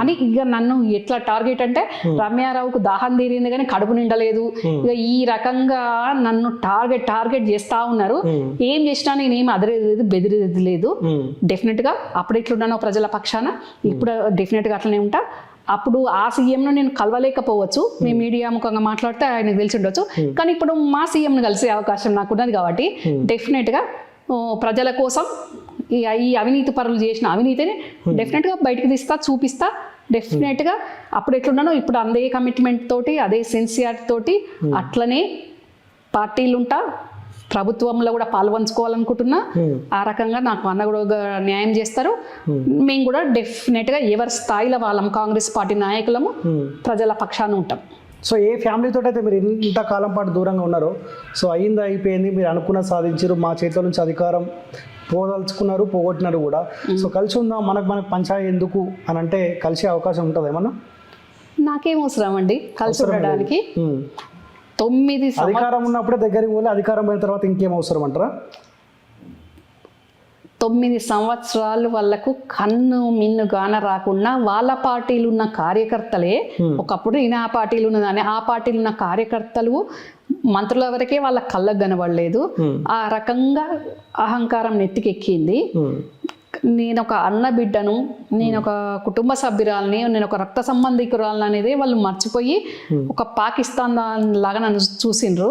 అని ఇక నన్ను ఎట్లా టార్గెట్ అంటే రమ్యారావుకు దాహం తీరింది కానీ కడుపు నిండలేదు. ఇక ఈ రకంగా నన్ను టార్గెట్ టార్గెట్ చేస్తా ఉన్నారు. ఏం చేసినా నేను ఏం అదరేది బెదిరేది లేదు. డెఫినెట్గా అప్పుడు ఎట్లున్నానో ప్రజల పక్షాన ఇప్పుడు డెఫినెట్గా అట్లనే ఉంటా. అప్పుడు ఆ సీఎంను నేను కలవలేకపోవచ్చు. మీ మీడియా ముఖంగా మాట్లాడితే ఆయనకు తెలిసి ఉండొచ్చు. కానీ ఇప్పుడు మా సీఎంను కలిసే అవకాశం నాకు ఉన్నది కాబట్టి డెఫినెట్గా ప్రజల కోసం ఈ అవినీతి పరులు చేసిన అవినీతిని డెఫినెట్గా బయటకు తీస్తా చూపిస్తా. డెఫినెట్గా అప్పుడు ఎట్లున్నానో ఇప్పుడు అదే కమిట్మెంట్ తోటి అదే సిన్సియారిటీ తోటి అట్లనే పార్టీలు ఉంటా ప్రభుత్వంలో కూడా పాల్పంచుకోవాలనుకుంటున్నా ఆ రకంగా నాకు అన్న కూడా న్యాయం చేస్తారు. మేము కూడా డెఫినెట్గా ఎవరి స్థాయిలో వాళ్ళం కాంగ్రెస్ పార్టీ నాయకులము ప్రజల పక్షాన ఉంటాం. సో ఏ ఫ్యామిలీతో అయితే మీరు ఇంత కాలం పాటు దూరంగా ఉన్నారో సో అయింది అయిపోయింది మీరు అనుకున్న సాధించారు మా చేతిలో నుంచి అధికారం పోదలుచుకున్నారు పోగొట్టినారు కూడా. సో కలిసి ఉందాం మనకు మనకు పంచాయతీ ఎందుకు అని అంటే కలిసే అవకాశం ఉంటుంది ఏమన్నా? నాకేం అవసరం అండి కలిసి. ఉండడానికి. తొమ్మిది అధికారం ఉన్నప్పుడే దగ్గరికి పోలే అధికారం పోయిన తర్వాత ఇంకేం అవసరం అంటారా? తొమ్మిది సంవత్సరాలు వాళ్ళకు కన్ను మిన్ను గాన రాకుండా వాళ్ళ పార్టీలు ఉన్న కార్యకర్తలే ఒకప్పుడు ఈయన ఆ పార్టీలు ఉన్నదాన్ని ఆ పార్టీలు ఉన్న కార్యకర్తలు మంత్రుల వరకే వాళ్ళ కళ్ళకు కనబడలేదు. ఆ రకంగా అహంకారం నెత్తికెక్కింది. నేను ఒక అన్న బిడ్డను నేను ఒక కుటుంబ సభ్యురాలని నేను ఒక రక్త సంబంధికురాలని అనేది వాళ్ళు మర్చిపోయి ఒక పాకిస్తాన్ లాగా నన్ను చూసిండ్రు.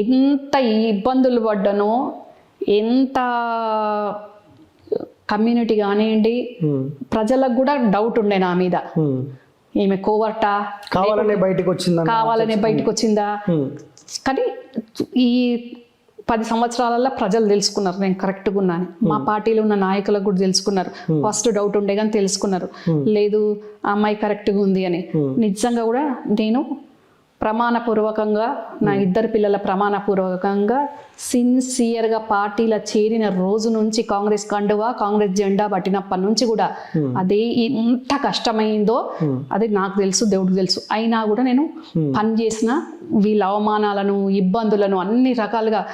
ఎంత ఇబ్బందులు పడ్డానో ఎంత కమ్యూనిటీ కానివ్వండి ఉమ్. ప్రజలకు కూడా డౌట్ ఉండే నా మీద. ఉమ్. ఈమె కోవర్టా? కావాలనే బయటకు వచ్చిందన్న కావాలనే బయటకు వచ్చిందా? ఉమ్. కానీ ఈ పది సంవత్సరాలలో ప్రజలు తెలుసుకున్నారు నేను కరెక్ట్గా ఉన్నాను. మా పార్టీలో ఉన్న నాయకులకు కూడా తెలుసుకున్నారు. ఫస్ట్ డౌట్ ఉండే కానీ తెలుసుకున్నారు. లేదు ఆ అమ్మాయి కరెక్ట్గా ఉంది అని. నిజంగా కూడా నేను ప్రమాణపూర్వకంగా నా ఇద్దరు పిల్లల ప్రమాణపూర్వకంగా సిన్సియర్గా పార్టీలో చేరిన రోజు నుంచి కాంగ్రెస్ కండువా కాంగ్రెస్ జెండా పట్టినప్పటి నుంచి కూడా అదే ఎంత కష్టమైందో అది నాకు తెలుసు దేవుడికి తెలుసు. అయినా కూడా నేను పని చేసిన వీళ్ళ అవమానాలను ఇబ్బందులను అన్ని రకాలుగా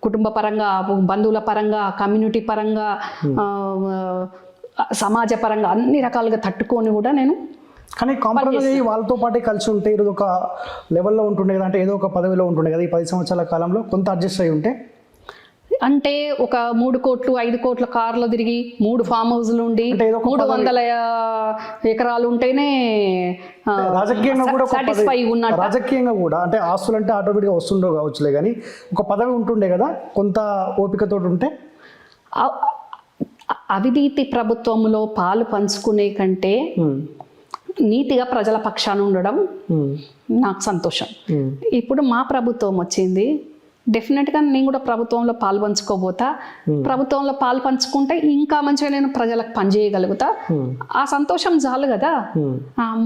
కుటుంబ పరంగా బంధువుల పరంగా కమ్యూనిటీ పరంగా సమాజ పరంగా అన్ని రకాలుగా తట్టుకొని కూడా నేను కానీ కాంప్రమైజ్ అయ్యి వాళ్ళతో పాటే కలిసి ఉంటే ఏదో ఒక లెవెల్లో ఉంటుండే కదా అంటే ఏదో ఒక పదవిలో ఉంటుండే కదా ఈ పది సంవత్సరాల కాలంలో కొంత అడ్జస్ట్ అయి ఉంటే? అంటే ఒక మూడు కోట్లు ఐదు కోట్ల కార్లు తిరిగి మూడు ఫామ్ హౌస్లు ఉండి మూడు వందల ఎకరాలు ఉంటేనే రాజకీయంగా కూడా సాటిస్ఫై ఉన్నట్టు. రాజకీయంగా కూడా అంటే ఆస్తులు అంటే ఆటోమేటిక్గా వస్తుండో కావచ్చులే కానీ ఒక పదవి ఉంటుండే కదా కొంత ఓపికతో ఉంటే? అవినీతి ప్రభుత్వంలో పాలు పంచుకునే కంటే నీతిగా ప్రజల పక్షాన ఉండడం ఉమ్, నాకు సంతోషం. ఉమ్, ఇప్పుడు మా ప్రభుత్వం వచ్చింది. డెఫినెట్గా నేను కూడా ప్రభుత్వంలో పాలు పంచుకోబోతా. ప్రభుత్వంలో పాలు పంచుకుంటే ఇంకా మంచిగా నేను ప్రజలకు పనిచేయగలుగుతా ఆ సంతోషం చాలు కదా.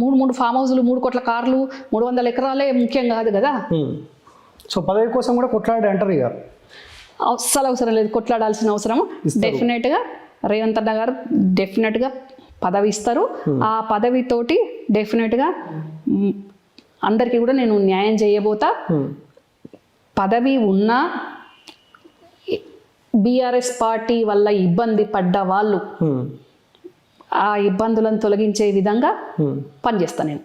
మూడు మూడు ఫామ్ హౌస్లు మూడు కోట్ల కార్లు మూడు వందల ఎకరాలే ముఖ్యం కాదు కదా. సో పదవి కోసం కూడా కొట్లాడే అంటారు ఇక. అస్సలు అవసరం లేదు. కొట్లాడాల్సిన అవసరం డెఫినెట్గా రేవంత్ అన్న గారు డెఫినెట్గా పదవి ఇస్తారు ఆ పదవితోటి డెఫినెట్గా అందరికీ కూడా నేను న్యాయం చేయబోతా. ఉమ్, పదవి ఉన్నా బీఆర్ఎస్ పార్టీ వల్ల ఇబ్బంది పడ్డ వాళ్ళు ఉమ్, ఆ ఇబ్బందులను తొలగించే విధంగా. పనిచేస్తాను నేను.